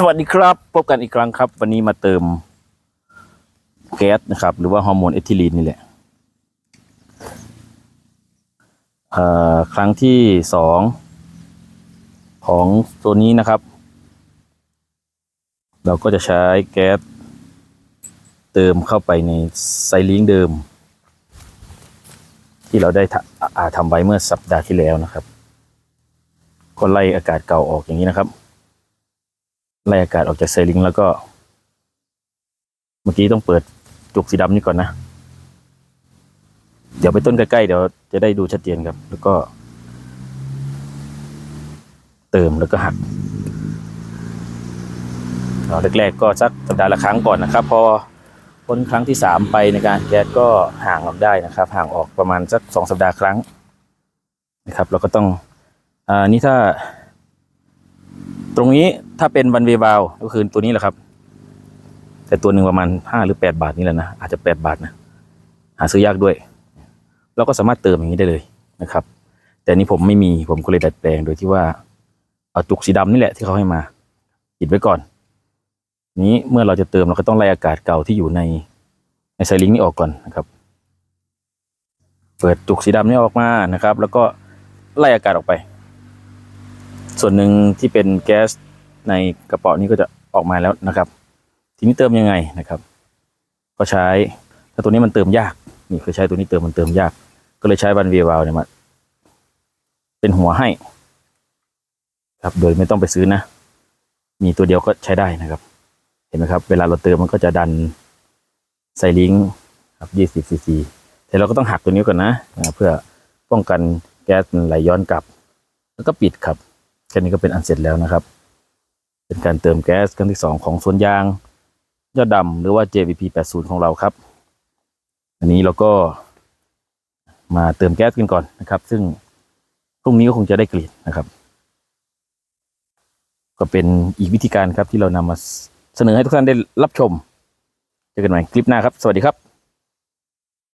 สวัสดีครับ พบกันอีกครั้งครับ วันนี้มาเติมแก๊สนะครับ หรือว่าฮอร์โมนเอทิลีนนี่แหละครั้งที่สองของตัวนี้นะครับ เราก็จะใช้แก๊สเติมเข้าไปในไซลิงเดิม ที่เราได้ทำอ่าทำไว้เมื่อสัปดาห์ที่แล้วนะครับ ก็ไล่อากาศเก่าออกอย่างนี้นะครับ ไล่อากาศออกจากไซลิงแล้วก็ เมื่อกี้ต้องเปิดจุกสีดำนี่ก่อนนะ เดี๋ยวไปต้นใกล้ๆเดี๋ยวจะได้ดูชัดเจนครับ แล้วก็ เติมแล้วก็หักเอาแรกๆก็สักสัปดาห์ละครั้งก่อนนะครับ พอพ้นครั้งที่สามไปในการแก๊สก็ห่างออกได้นะครับ ห่างออกประมาณสักสองสัปดาห์ครั้งนะครับ เราก็ต้องอ่านี่ถ้า ตรงนี้ถ้าเป็นวันเววาวก็คือตัวนี้แหละครับ แต่ตัวหนึ่งประมาณห้าหรือแปดบาทนี่แหละนะอาจจะแปดบาทนะหาซื้อยากด้วย เราก็สามารถเติมอย่างนี้ได้เลยนะครับ แต่นี้ผมไม่มีผมก็เลยดัดแปลงโดยที่ว่าเอาจุกสีดำนี่แหละที่เขาให้มาปิดไว้ก่อน นี้เมื่อเราจะเติมเราก็ต้องไล่อากาศเก่าที่อยู่ในในไซลิงนี้ออกก่อนนะครับ เปิดจุกสีดำนี้ออกมานะครับ แล้วก็ไล่อากาศออกไป ส่วนหนึ่งที่เป็นแก๊สในกระเป๋านี้ก็จะออกมาแล้วนะครับ ทีนี้เติมยังไงนะครับ ก็ใช้ถ้าตัวนี้มันเติมยากนี่เคยใช้ตัวนี้เติมมันเติมยาก ก็เลยใช้บันเวียวาลเนี่ยมาเป็นหัวให้ ครับโดยไม่ต้องไปซื้อนะ มีตัวเดียวก็ใช้ได้นะครับ เห็นไหมครับ เวลาเราเติมมันก็จะดันไซลิงค์ครับ20ซีซีแต่เราก็ต้องหักตัวนี้ก่อนนะ เพื่อป้องกันแก๊สไหลย้อนกลับ แล้วก็ปิดครับ ค่นี้ก็เป็นอันเสร็จแล้วนะครับ เป็นการเติมแก๊สครั้งที่สองของสวนยางยอดดำหรือว่า JVP 80 ของเราครับ อันนี้เราก็มาเติมแก๊สกันก่อนนะครับ ซึ่งพรุ่งนี้ก็คงจะได้กลิ่นนะครับ ก็เป็นอีกวิธีการครับที่เรานำมาเสนอให้ทุกท่านได้รับชมเจอกันใหม่คลิปหน้าครับ สวัสดีครับ